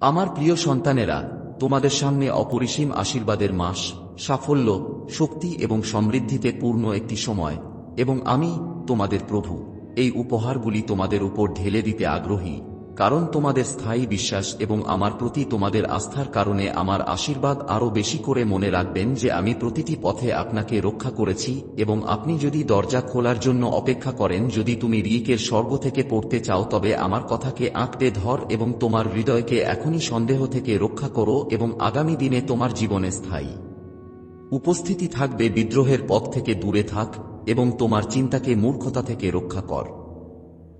আমার প্রিয় সন্তানেরা, তোমাদের সামনে অপরিসীম আশীর্বাদের মাস, সাফল্য, শক্তি এবং সমৃদ্ধিতে পূর্ণ একটি সময়, এবং আমি তোমাদের প্রভু। এই উপহারগুলি তোমাদের উপর ঢেলে দিতে আগ্রহী। কারণ তোমাদের স্থায়ী বিশ্বাস এবং আমার প্রতি তোমাদের আস্থার কারণে আমার আশীর্বাদ আরও বেশি করে মনে রাখবেন যে আমি প্রতিটি পথে আপনাকে রক্ষা করেছি এবং আপনি যদি দরজা খোলার জন্য অপেক্ষা করেন, যদি তুমি রিকের স্বর্গ থেকে পড়তে চাও, তবে আমার কথাকে আঁকড়ে ধর এবং তোমার হৃদয়কে এখনই সন্দেহ থেকে রক্ষা করো এবং আগামী দিনে তোমার জীবনে স্থায়ী উপস্থিতি থাকবে। বিদ্রোহের পথ থেকে দূরে থাক এবং তোমার চিন্তাকে মূর্খতা থেকে রক্ষা কর।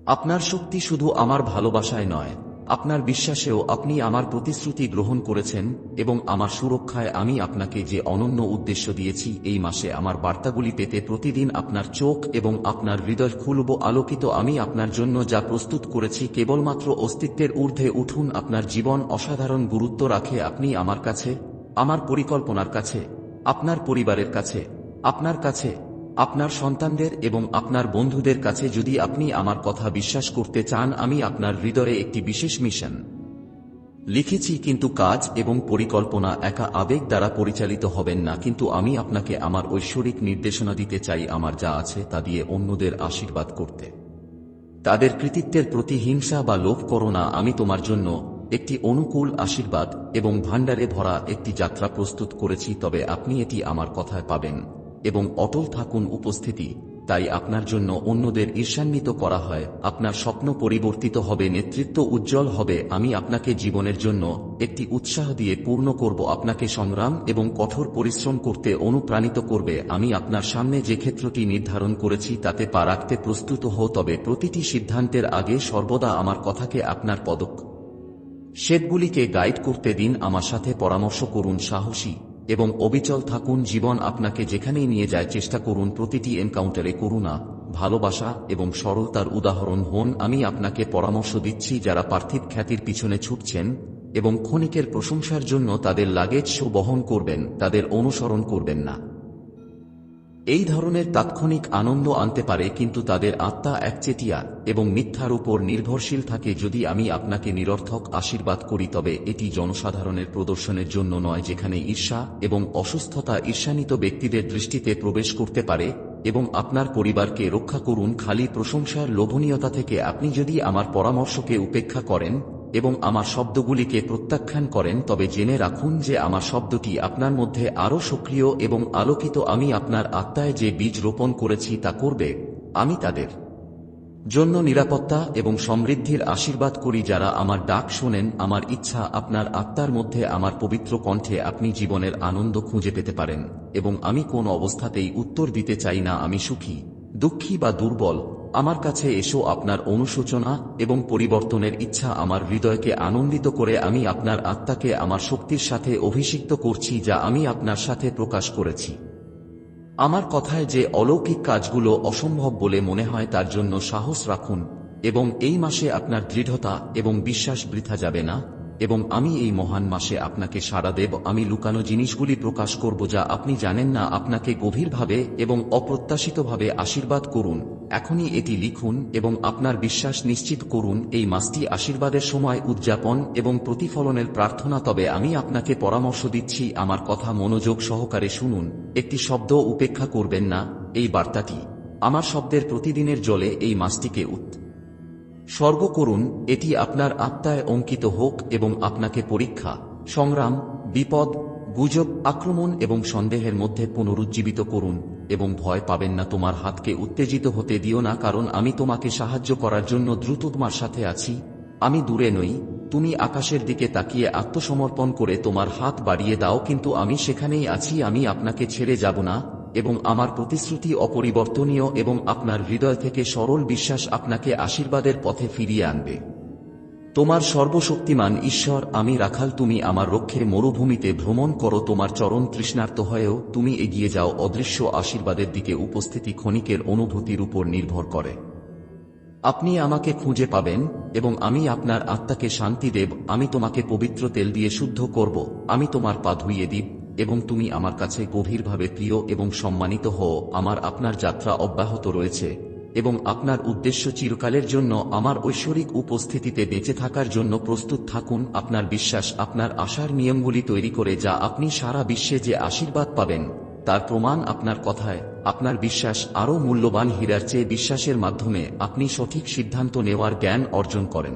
আপনার শক্তি শুধু আমার ভালোবাসায় নয়, আপনার বিশ্বাসেও আপনি আমার প্রতিশ্রুতি গ্রহণ করেছেন এবং আমার সুরক্ষায় আমি আপনাকে যে অনন্য উদ্দেশ্য দিয়েছি এই মাসে আমার বার্তাগুলি পেতে প্রতিদিন আপনার চোখ এবং আপনার হৃদয় খুলব আলোকিত আমি আপনার জন্য যা প্রস্তুত করেছি কেবলমাত্র অস্তিত্বের ঊর্ধ্বে উঠুন আপনার জীবন অসাধারণ গুরুত্ব রাখে আপনি আমার কাছে, আমার পরিকল্পনার কাছে, আপনার পরিবারের কাছে, আপনার কাছে। আপনার সন্তানদের এবং আপনার বন্ধুদের কাছে যদি আপনি আমার কথা বিশ্বাস করতে চান, আমি আপনার হৃদয়ে একটি বিশেষ মিশন লিখেছি, কিন্তু কাজ এবং পরিকল্পনা একা আবেগ দ্বারা পরিচালিত হবেন না, কিন্তু আমি আপনাকে আমার ঐশ্বরিক নির্দেশনা দিতে চাই, আমার যা আছে তা দিয়ে অন্যদের আশীর্বাদ করতে। তাদের কৃতিত্বের প্রতি হিংসা বা লোভ করো না, আমি তোমার জন্য একটি অনুকূল আশীর্বাদ এবং ভাণ্ডারে ভরা একটি যাত্রা প্রস্তুত করেছি, তবে আপনি এটি আমার কথায় পাবেন। এবং অটল থাকুন উপস্থিতি, তাই আপনার জন্য অন্যদের ঈর্ষান্বিত করা হয়। আপনার স্বপ্ন পরিবর্তিত হবে, নেতৃত্ব উজ্জ্বল হবে। আমি আপনাকে জীবনের জন্য একটি উৎসাহ দিয়ে পূর্ণ করব। আপনাকে সংগ্রাম এবং কঠোর পরিশ্রম করতে অনুপ্রাণিত করবে। আমি আপনার সামনে যে ক্ষেত্রটি নির্ধারণ করেছি, তাতে পা রাখতে প্রস্তুত হো তবে প্রতিটি সিদ্ধান্তের আগে সর্বদা আমার কথাকে আপনার পদক শেদগুলিকে গাইড করতে দিন, আমার সাথে পরামর্শ করুন, সাহসী। এবং অবিচল থাকুন, জীবন আপনাকে যেখানেই নিয়ে যায় চেষ্টা করুন, প্রতিটি এনকাউন্টারে করুণা, ভালোবাসা এবং সরলতার উদাহরণ হন। আমি আপনাকে পরামর্শ দিচ্ছি, যারা পার্থিব খ্যাতির পিছনে ছুটছেন এবং ক্ষণিকের প্রশংসার জন্য তাদের লাগেজ বহন করবেন, তাদের অনুসরণ করবেন না। এই ধরনের তাৎক্ষণিক আনন্দ আনতে পারে কিন্তু তাদের আত্মা একচেটিয়া এবং মিথ্যার উপর নির্ভরশীল থাকে যদি আমি আপনাকে নিরর্থক আশীর্বাদ করি তবে এটি জনসাধারণের প্রদর্শনের জন্য নয় যেখানে ঈর্ষা এবং অসুস্থতা ঈর্ষান্বিত ব্যক্তিদের দৃষ্টিতে প্রবেশ করতে পারে এবং আপনার পরিবারকে রক্ষা করুন খালি প্রশংসার লোভনীয়তা থেকে। আপনি যদি আমার পরামর্শকে উপেক্ষা করেন এবং আমার শব্দগুলিকে প্রত্যাখ্যান করেন, তবে জেনে রাখুন যে আমার শব্দটি আপনার মধ্যে আরও সক্রিয় এবং আলোকিত। আমি আপনার আত্মায় যে বীজ রোপণ করেছি তা করবে, আমি তাদের জন্য নিরাপত্তা এবং সমৃদ্ধির আশীর্বাদ করি। যারা আমার ডাক শোনেন, আমার ইচ্ছা আপনার আত্মার মধ্যে আমার পবিত্র কণ্ঠে আপনি জীবনের আনন্দ খুঁজে পেতে পারেন, এবং আমি কোন অবস্থাতেই উত্তর দিতে চাই না। আমি সুখী, দুঃখী বা দুর্বল আমার কাছে এসো আপনার অনুশোচনা এবং পরিবর্তনের ইচ্ছা আমার হৃদয়কে আনন্দিত করে আমি আপনার আত্মাকে আমার শক্তির সাথে অভিষিক্ত করছি যা আমি আপনার সাথে প্রকাশ করেছি। আমার কথায় যে অলৌকিক কাজগুলো অসম্ভব বলে মনে হয় তার জন্য সাহস রাখুন, এবং এই মাসে আপনার দৃঢ়তা এবং বিশ্বাস বৃথা যাবে না। এবং আমি এই মহান মাসে আপনাকে সাড়া দেব। আমি লুকানো জিনিসগুলি প্রকাশ করব যা আপনি জানেন না। আপনাকে গভীরভাবে এবং অপ্রত্যাশিতভাবে আশীর্বাদ করুন। এখনই এটি লিখুন এবং আপনার বিশ্বাস নিশ্চিত করুন, এই মাসটি আশীর্বাদের সময় উদযাপন এবং প্রতিফলনের প্রার্থনা। তবে আমি আপনাকে পরামর্শ দিচ্ছি, আমার কথা মনোযোগ সহকারে শুনুন। একটি শব্দ উপেক্ষা করবেন না, এই বার্তাটি। আমার শব্দের প্রতিদিনের জলে এই মাসটিকে উৎ স্বর্গ করুন, এটি আপনার আত্মায় অঙ্কিত হোক এবং আপনাকে পরীক্ষা, সংগ্রাম, বিপদ, গুজব, আক্রমণ এবং সন্দেহের মধ্যে পুনরুজ্জীবিত করুন এবং ভয় পাবেন না, তোমার হাতকে উত্তেজিত হতে দিও না, কারণ আমি তোমাকে সাহায্য করার জন্য দ্রুত তোমার সাথে আছি। আমি দূরে নই, তুমি আকাশের দিকে তাকিয়ে আত্মসমর্পণ করে তোমার হাত বাড়িয়ে দাও, কিন্তু আমি সেখানেই আছি, আমি আপনাকে ছেড়ে যাব না। এবং আমার প্রতিশ্রুতি অপরিবর্তনীয় এবং আপনার হৃদয় থেকে সরল বিশ্বাস আপনাকে আশীর্বাদের পথে ফিরিয়ে আনবে। তোমার সর্বশক্তিমান ঈশ্বর, আমি রাখাল, তুমি আমার রক্ষে মরুভূমিতে ভ্রমণ করো, তোমার চরণ তৃষ্ণার্ত হয়েও তুমি এগিয়ে যাও, অদৃশ্য আশীর্বাদের দিকে উপস্থিতি ক্ষণিকের অনুভূতির উপর নির্ভর করে। আপনি আমাকে খুঁজে পাবেন এবং আমি আপনার আত্মাকে শান্তি দেব, আমি তোমাকে পবিত্র তেল দিয়ে শুদ্ধ করব, আমি তোমার পা ধুইয়ে দিব এবং তুমি আমার কাছে গভীরভাবে প্রিয় এবং সম্মানিত হও, আমার আপনার যাত্রা অব্যাহত রয়েছে, এবং আপনার উদ্দেশ্য চিরকালের জন্য আমার ঐশ্বরিক উপস্থিতিতে বেঁচে থাকার জন্য প্রস্তুত থাকুন, আপনার বিশ্বাস, আপনার আশার নিয়মগুলি তৈরি করে যা আপনি সারা বিশ্বে যে আশীর্বাদ পাবেন, তার প্রমাণ আপনার কথায়, আপনার বিশ্বাস আরও মূল্যবান হীরার চেয়ে বিশ্বাসের মাধ্যমে আপনি সঠিক সিদ্ধান্ত নেওয়ার জ্ঞান অর্জন করেন।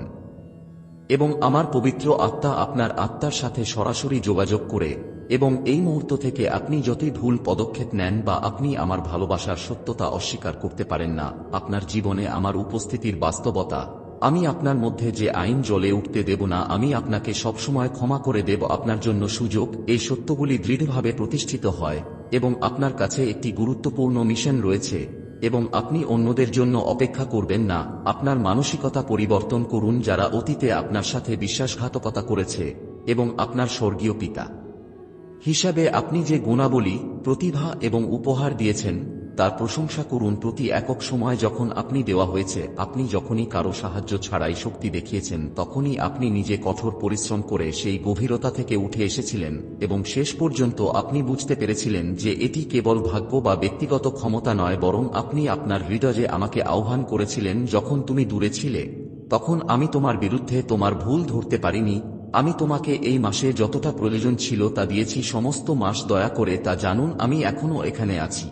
এবং আমার পবিত্র আত্মা আপনার আত্মার সাথে সরাসরি যোগাযোগ করে এবং এই মুহূর্ত থেকে আপনি যতই ভুল পদক্ষেপ নেন বা আপনি আমার ভালোবাসার সত্যতা অস্বীকার করতে পারেন না, আপনার জীবনে আমার উপস্থিতির বাস্তবতা, আমি আপনার মধ্যে যে আইন জ্বলে উঠতে দেব না, আমি আপনাকে সবসময় ক্ষমা করে দেব, আপনার জন্য সুযোগ, এই সত্যগুলি দৃঢ়ভাবে প্রতিষ্ঠিত হয় এবং আপনার কাছে একটি গুরুত্বপূর্ণ মিশন রয়েছে এবং আপনি অন্যদের জন্য অপেক্ষা করবেন না, আপনার মানসিকতা পরিবর্তন করুন যারা অতীতে আপনার সাথে বিশ্বাসঘাতকতা করেছে এবং আপনার স্বর্গীয় পিতা। হিসাবে আপনি যে গুণাবলী, প্রতিভা এবং উপহার দিয়েছেন, তার প্রশংসা করুন প্রতি একক সময় যখন আপনি দেওয়া হয়েছে। আপনি যখনই কারও সাহায্য ছাড়াই শক্তি দেখিয়েছেন, তখনই আপনি নিজে কঠোর পরিশ্রম করে সেই গভীরতা থেকে উঠে এসেছিলেন এবং শেষ পর্যন্ত আপনি বুঝতে পেরেছিলেন যে এটি কেবল ভাগ্য বা ব্যক্তিগত ক্ষমতা নয়, বরং আপনি আপনার হৃদয়ে আমাকে আহ্বান করেছিলেন, যখন তুমি দূরে ছিলে, তখন আমি তোমার বিরুদ্ধে তোমার ভুল ধরতে পারিনি আমি তোমাকে এই মাসে যতটা প্রয়োজন ছিল তা দিয়েছি, সমস্ত মাস দয়া করে তা জানুন, আমি এখনও এখানে আছি।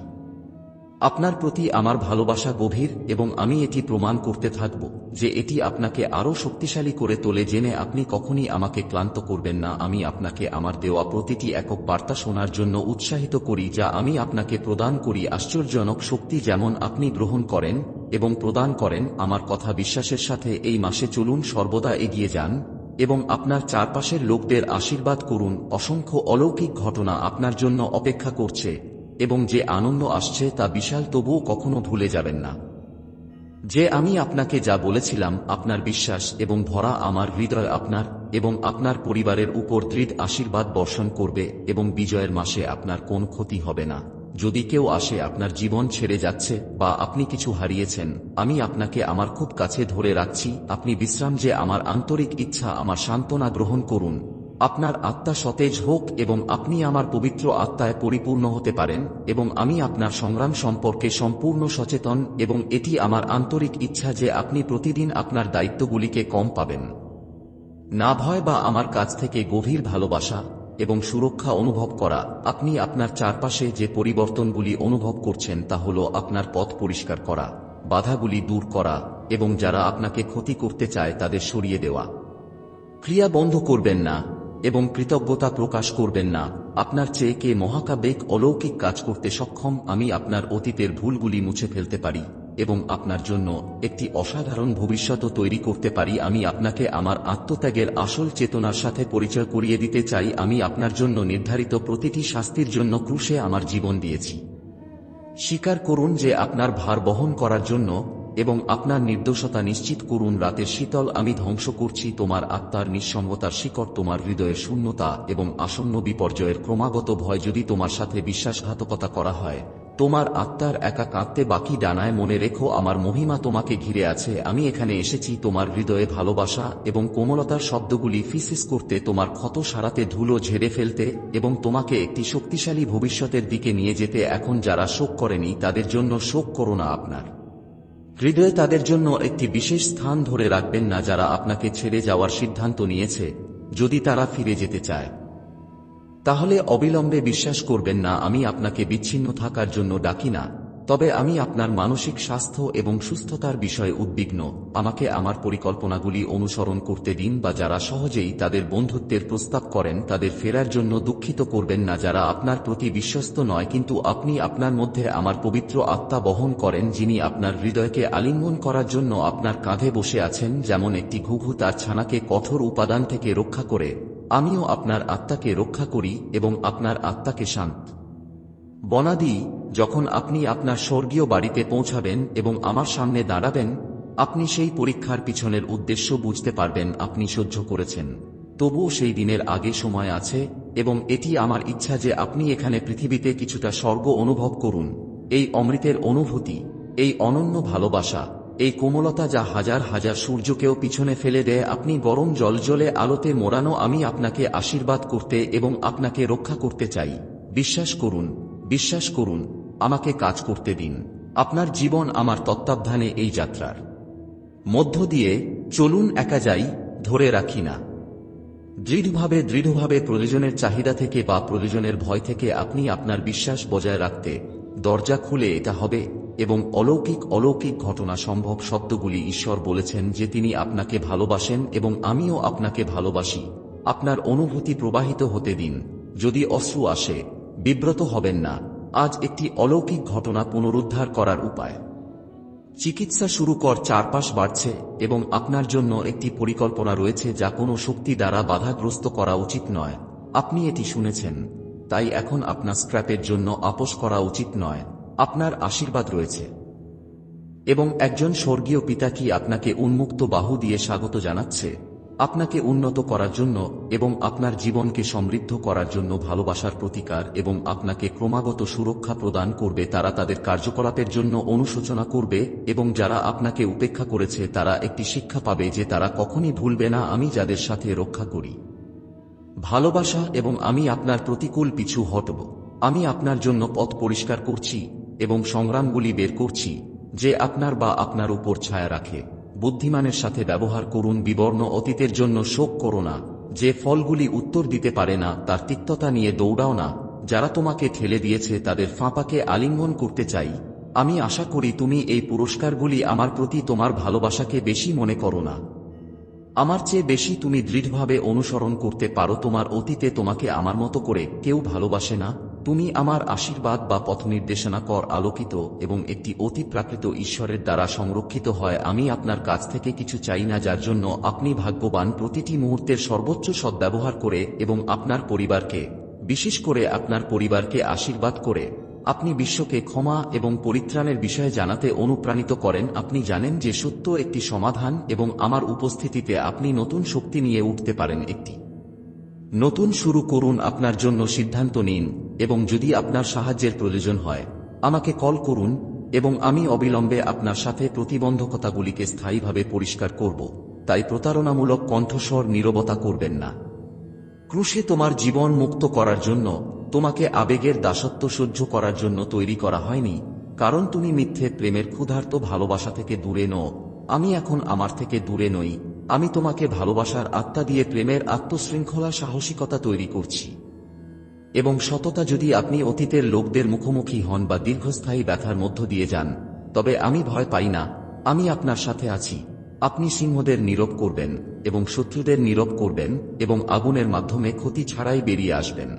আপনার প্রতি আমার ভালোবাসা গভীর এবং আমি এটি প্রমাণ করতে থাকব যে এটি আপনাকে আরও শক্তিশালী করে তোলে জেনে আপনি কখনই আমাকে ক্লান্ত করবেন না, আমি আপনাকে আমার দেওয়া প্রতিটি একক বার্তা শোনার জন্য উৎসাহিত করি যা আমি আপনাকে প্রদান করি। আশ্চর্যজনক শক্তি যেমন আপনি গ্রহণ করেন এবং প্রদান করেন, আমার কথা বিশ্বাসের সাথে এই মাসে চলুন, সর্বদা এগিয়ে যান। এবং আপনার চারপাশের লোকদের আশীর্বাদ করুন। অসংখ্য অলৌকিক ঘটনা আপনার জন্য অপেক্ষা করছে, এবং যে আনন্দ আসছে তা বিশাল তবুও কখনো ভুলে যাবেন না। যে আমি আপনাকে যা বলেছিলাম, আপনার বিশ্বাস এবং ভরা আমার হৃদয় আপনার এবং আপনার পরিবারের উপর দৃঢ় আশীর্বাদ বর্ষণ করবে এবং বিজয়ের মাসে আপনার কোন ক্ষতি হবে না। যদি কেউ আসে আপনার জীবন ছেড়ে যাচ্ছে বা আপনি কিছু হারিয়েছেন, আমি আপনাকে আমার খুব কাছে ধরে রাখছি, আপনি বিশ্রাম যে আমার আন্তরিক ইচ্ছা, আমার সান্ত্বনা গ্রহণ করুন। আপনার আত্মা সতেজ হোক এবং আপনি আমার পবিত্র আত্মায় পরিপূর্ণ হতে পারেন এবং আমি আপনার সংগ্রাম সম্পর্কে সম্পূর্ণ সচেতন এবং এটি আমার আন্তরিক ইচ্ছা যে আপনি প্রতিদিন আপনার দায়িত্বগুলিকে কম পাবেন। না ভয় বা আমার কাছ থেকে গভীর ভালোবাসা এবং সুরক্ষা অনুভব করা। আপনি আপনার চারপাশে যে পরিবর্তনগুলি অনুভব করছেন তা হল আপনার পথ পরিষ্কার করা, বাধাগুলি দূর করা এবং যারা আপনাকে ক্ষতি করতে চায় তাদের সরিয়ে দেওয়া। ক্রিয়া বন্ধ করবেন না এবং কৃতজ্ঞতা প্রকাশ করবেন না। আপনার চেয়ে কে মহাকাব্যিক অলৌকিক কাজ করতে সক্ষম আমি আপনার অতীতের ভুলগুলি মুছে ফেলতে পারি। এবং আপনার জন্য একটি অসাধারণ ভবিষ্যৎ তৈরি করতে পারি। আমি আপনাকে আমার আত্মত্যাগের আসল চেতনার সাথে পরিচয় করিয়ে দিতে চাই। আমি আপনার জন্য নির্ধারিত প্রতিটি শাস্তির জন্য ক্রুশে আমার জীবন দিয়েছি। স্বীকার করুন যে আপনার ভার বহন করার জন্য এবং আপনার নির্দোষতা নিশ্চিত করুন। রাতের শীতল আমি ধ্বংস করছি। তোমার আত্মার নিঃসঙ্গতার শিকড় তোমার হৃদয়ের শূন্যতা এবং আসন্ন বিপর্যয়ের ক্রমাগত ভয় যদি তোমার সাথে বিশ্বাসঘাতকতা করা হয়। তোমার আত্মার একা কাঁদতে বাকি ডানায় মনে রেখো, আমার মহিমা তোমাকে ঘিরে আছে। আমি এখানে এসেছি তোমার হৃদয়ে ভালোবাসা এবং কোমলতার শব্দগুলি ফিসিস করতে, তোমার ক্ষত সারাতে, ধুলো ঝেড়ে ফেলতে এবং তোমাকে একটি শক্তিশালী ভবিষ্যতের দিকে নিয়ে যেতে, এখন যারা শোক করেনি, তাদের জন্য শোক করো না আপনার। হৃদয়ে তাদের জন্য একটি বিশেষ স্থান ধরে রাখবেন না যারা আপনাকে ছেড়ে যাওয়ার সিদ্ধান্ত নিয়েছে, যদি তারা ফিরে যেতে চায়। তাহলে অবিলম্বে বিশ্বাস করবেন না, আমি আপনাকে বিচ্ছিন্ন থাকার জন্য ডাকি না। তবে আমি আপনার মানসিক স্বাস্থ্য এবং সুস্থতার বিষয়ে উদ্বিগ্ন। আমাকে আমার পরিকল্পনাগুলি অনুসরণ করতে দিন বা যারা সহজেই তাদের বন্ধুত্বের প্রস্তাব করেন, তাদের ফেরার জন্য দুঃখিত করবেন না, যারা আপনার প্রতি বিশ্বস্ত নয়, কিন্তু আপনি আপনার মধ্যে আমার পবিত্র আত্মা বহন করেন, যিনি আপনার হৃদয়কে আলিঙ্গন করার জন্য আপনার কাঁধে বসে আছেন, যেমন একটি ঘুঘু তার ছানাকে কঠোর উপাদান থেকে রক্ষা করে। আমিও আপনার আত্মাকে রক্ষা করি এবং আপনার আত্মাকে শান্ত। বনাদি, যখন আপনি আপনার স্বর্গীয় বাড়িতে পৌঁছাবেন এবং আমার সামনে দাঁড়াবেন, আপনি সেই পরীক্ষার পিছনের উদ্দেশ্য বুঝতে পারবেন আপনি সহ্য করেছেন। তবুও সেই দিনের আগে সময় আছে এবং এটি আমার ইচ্ছা যে আপনি এখানে পৃথিবীতে কিছুটা স্বর্গ অনুভব করুন। এই অমৃতের অনুভূতি, এই অনন্য ভালোবাসা এই কোমলতা যা হাজার হাজার সূর্যকেও পিছনে ফেলে দেয়, আপনি গরম জলজলে আলোতে মোড়ানো আমি আপনাকে আশীর্বাদ করতে এবং আপনাকে রক্ষা করতে চাই। বিশ্বাস করুন বিশ্বাস করুন, আমাকে কাজ করতে দিন। আপনার জীবন আমার তত্ত্বাবধানে এই যাত্রার। মধ্য দিয়ে চলুন একা যাই, ধরে রাখি না। দৃঢ়ভাবে দৃঢ়ভাবে প্রয়োজনের চাহিদা থেকে বা প্রয়োজনের ভয় থেকে আপনি আপনার বিশ্বাস বজায় রাখতে দরজা খুলে এটা হবে এবং অলৌকিক অলৌকিক ঘটনা সম্ভব শব্দগুলি ঈশ্বর বলেছেন যে তিনি আপনাকে ভালোবাসেন এবং আমিও আপনাকে ভালোবাসি। আপনার অনুভূতি প্রবাহিত হতে দিন। যদি অশ্রু আসে, বিব্রত হবেন না। আজ একটি অলৌকিক ঘটনা পুনরুদ্ধার করার উপায়। চিকিৎসা শুরু কর, চারপাশ বাড়ছে এবং আপনার জন্য একটি পরিকল্পনা রয়েছে যা কোনো শক্তি দ্বারা বাধাগ্রস্ত করা উচিত নয়। আপনি এটি শুনেছেন। তাই এখন আপনার স্ক্র্যাপের জন্য আপোষ করা উচিত নয়। আপনার আশীর্বাদ রয়েছে। এবং একজন স্বর্গীয় পিতা কি আপনাকে উন্মুক্ত বাহু দিয়ে স্বাগত জানাচ্ছে? আপনাকে উন্নত করার জন্য এবং আপনার জীবনকে সমৃদ্ধ করার জন্য ভালোবাসার প্রতিকার এবং আপনাকে ক্রমাগত সুরক্ষা প্রদান করবে তারা তাদের কার্যকলাপের জন্য অনুশোচনা করবে এবং যারা আপনাকে উপেক্ষা করেছে তারা একটি শিক্ষা পাবে যে তারা কখনই ভুলবে না, আমি যাদের সাথে রক্ষা করি। ভালোবাসা এবং আমি আপনার প্রতিকূল পিছু হটব। আমি আপনার জন্য পথ পরিষ্কার করছি। এবং সংগ্রামগুলি বের করছি, যে আপনার বা আপনার উপর ছায়া রাখে। বুদ্ধিমানের সাথে ব্যবহার করুন বিবর্ণ অতীতের জন্য শোক করো না। যে ফলগুলি উত্তর দিতে পারে না, তার তিক্ততা নিয়ে দৌড়াও না। যারা তোমাকে ঠেলে দিয়েছে, তাদের ফাঁপাকে আলিঙ্গন করতে চাই। আমি আশা করি তুমি এই পুরস্কারগুলি আমার প্রতি তোমার ভালোবাসাকে বেশি মনে করো না। আমার চেয়ে বেশি তুমি দৃঢ়ভাবে অনুসরণ করতে পারো, তোমার অতীতে তোমাকে আমার মতো করে কেউ ভালোবাসে না। তুমি আমার আশীর্বাদ বা পথ নির্দেশনা কর আলোকিত এবং একটি অতি প্রাকৃত ঈশ্বরের দ্বারা সংরক্ষিত হয়। আমি আপনার কাছ থেকে কিছু চাই না, যার জন্য আপনি ভাগ্যবান প্রতিটি মুহূর্তের সর্বোচ্চ সদ্ব্যবহার করে এবং আপনার পরিবারকে, বিশেষ করে আপনার পরিবারকে আশীর্বাদ করে, আপনি বিশ্বকে ক্ষমা এবং পরিত্রাণের বিষয়ে জানাতে অনুপ্রাণিত করেন। আপনি জানেন যে সত্য একটি সমাধান এবং আমার উপস্থিতিতে আপনি নতুন শক্তি নিয়ে উঠতে পারেন একটি নতুন শুরু করুন আপনার জন্য সিদ্ধান্ত নিন, এবং যদি আপনার সাহায্যের প্রয়োজন হয়, আমাকে কল করুন, এবং আমি অবিলম্বে আপনার সাথে প্রতিবন্ধকতাগুলিকে স্থায়ীভাবে পরিষ্কার করব, তাই প্রতারণামূলক কণ্ঠস্বর নীরবতা করবেন না। ক্রুশে তোমার জীবন মুক্ত করার জন্য, তোমাকে আবেগের দাসত্ব সহ্য করার জন্য তৈরি করা হয়নি, কারণ তুমি মিথ্যে প্রেমের ক্ষুধার্ত ভালোবাসা থেকে দূরে নও, আমি এখন আমার থেকে দূরে নই আমি তোমাকে ভালোবাসার আত্মা দিয়ে প্রেমের আত্মশৃঙ্খলা সাহসিকতা তৈরি করছি। এবং সততা যদি আপনি অতীতের লোকদের মুখোমুখি হন বা দীর্ঘস্থায়ী ব্যথার মধ্য দিয়ে যান, তবে আমি ভয় পাই না। আমি আপনার সাথে আছি। আপনি সিংহদের নীরব করবেন এবং শত্রুদের নীরব করবেন এবং আগুনের মাধ্যমে ক্ষতি ছাড়াই বেরিয়ে আসবেন।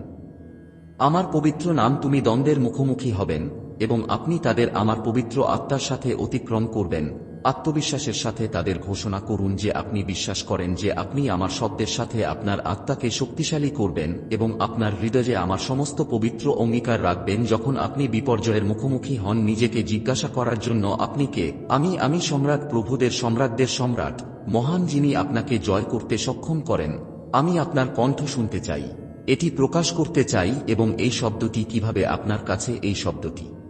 আমার পবিত্র নাম তুমি দ্বন্দ্বের মুখোমুখি হবেন এবং আপনি তাদের আমার পবিত্র আত্মার সাথে অতিক্রম করবেন। আত্মবিশ্বাসের সাথে তাদের ঘোষণা করুন যে আপনি বিশ্বাস করেন যে আপনি আমার শব্দের সাথে আপনার আত্মাকে শক্তিশালী করবেন এবং আপনার হৃদয়ে আমার সমস্ত পবিত্র অঙ্গীকার রাখবেন যখন আপনি বিপর্যয়ের মুখোমুখি হন নিজেকে জিজ্ঞাসা করার জন্য আপনি কে? আমি আমি সম্রাট প্রভুদের সম্রাটদের সম্রাট, মহান যিনি আপনাকে জয় করতে সক্ষম করেন। আমি আপনার কণ্ঠ শুনতে চাই, এটি প্রকাশ করতে চাই এবং এই শব্দটি কীভাবে আপনার কাছে, এই শব্দটি।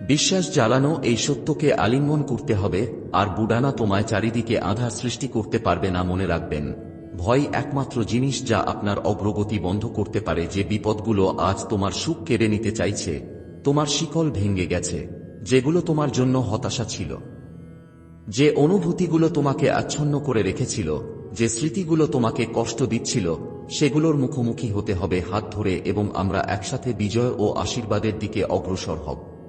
বিশ্বাস জ্বালানো এই সত্যকে আলিঙ্গন করতে হবে, আর বুডানা তোমায় চারিদিকে আধার সৃষ্টি করতে পারবে না মনে রাখবেন। ভয় একমাত্র জিনিস যা আপনার অগ্রগতি বন্ধ করতে পারে যে বিপদগুলো আজ তোমার সুখ কেড়ে নিতে চাইছে। তোমার শিকল ভেঙে গেছে, যেগুলো তোমার জন্য হতাশা ছিল। যে অনুভূতিগুলো তোমাকে আচ্ছন্ন করে রেখেছিল, যে স্মৃতিগুলো তোমাকে কষ্ট দিচ্ছিল, সেগুলোর মুখোমুখি হতে হবে হাত ধরে এবং আমরা একসাথে বিজয় ও আশীর্বাদের দিকে অগ্রসর হব।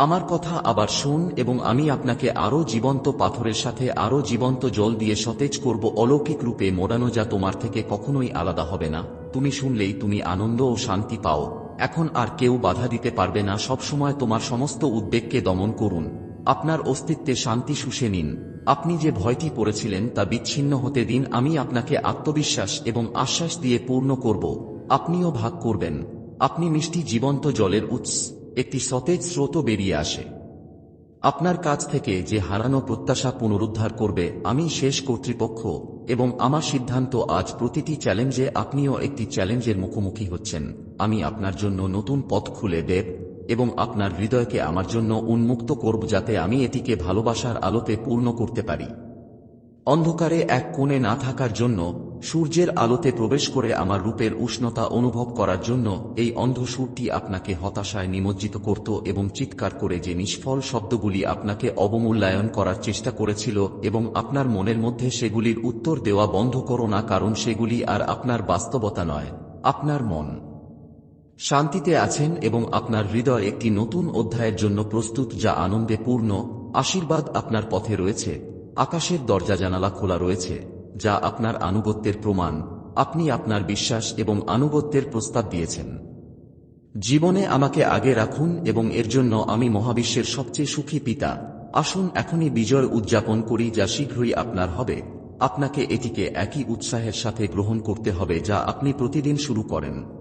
আমার কথা আবার শুন এবং আমি আপনাকে আরও জীবন্ত পাথরের সাথে আরও জীবন্ত জল দিয়ে সতেজ করব অলৌকিক রূপে মোড়ানো যা তোমার থেকে কখনোই আলাদা হবে না। তুমি শুনলেই তুমি আনন্দ ও শান্তি পাও। এখন আর কেউ বাধা দিতে পারবে না, সবসময় তোমার সমস্ত উদ্বেগকে দমন করুন। আপনার অস্তিত্বে শান্তি শুষে নিন। আপনি যে ভয়টি পড়েছিলেন তা বিচ্ছিন্ন হতে দিন, আমি আপনাকে আত্মবিশ্বাস এবং আশ্বাস দিয়ে পূর্ণ করব। আপনিও ভাগ করবেন। আপনি মিষ্টি জীবন্ত জলের উৎস। একটি সতেজ স্রোত বেরিয়ে আসে। আপনার কাছ থেকে যে হারানো প্রত্যাশা পুনরুদ্ধার করবে, আমি শেষ কর্তৃপক্ষ এবং আমার সিদ্ধান্ত আজ প্রতিটি চ্যালেঞ্জে আপনিও একটি চ্যালেঞ্জের মুখোমুখি হচ্ছেন। আমি আপনার জন্য নতুন পথ খুলে দেব এবং আপনার হৃদয়কে আমার জন্য উন্মুক্ত করব যাতে আমি এটিকে ভালোবাসার আলোতে পূর্ণ করতে পারি। অন্ধকারে এক কোণে না থাকার জন্য সূর্যের আলোতে প্রবেশ করে আমার রূপের উষ্ণতা অনুভব করার জন্য এই অন্ধ সুরটি আপনাকে হতাশায় নিমজ্জিত করত এবং চিৎকার করে যে নিষ্ফল শব্দগুলি আপনাকে অবমূল্যায়ন করার চেষ্টা করেছিল এবং আপনার মনের মধ্যে সেগুলির উত্তর দেওয়া বন্ধ করো না কারণ সেগুলি আর আপনার বাস্তবতা নয়, আপনার মন। শান্তিতে আছেন এবং আপনার হৃদয় একটি নতুন অধ্যায়ের জন্য প্রস্তুত যা আনন্দে পূর্ণ, আশীর্বাদ আপনার পথে রয়েছে, আকাশের দরজা জানালা খোলা রয়েছে। যা আপনার আনুগত্যের প্রমাণ, আপনি আপনার বিশ্বাস এবং আনুগত্যের প্রস্তাব দিয়েছেন। জীবনে আমাকে আগে রাখুন এবং এর জন্য আমি মহাবিশ্বের সবচেয়ে সুখী পিতা। আসুন এখনই বিজয় উদযাপন করি যা শীঘ্রই আপনার হবে। আপনাকে এটিকে একই উৎসাহের সাথে গ্রহণ করতে হবে যা আপনি প্রতিদিন শুরু করেন।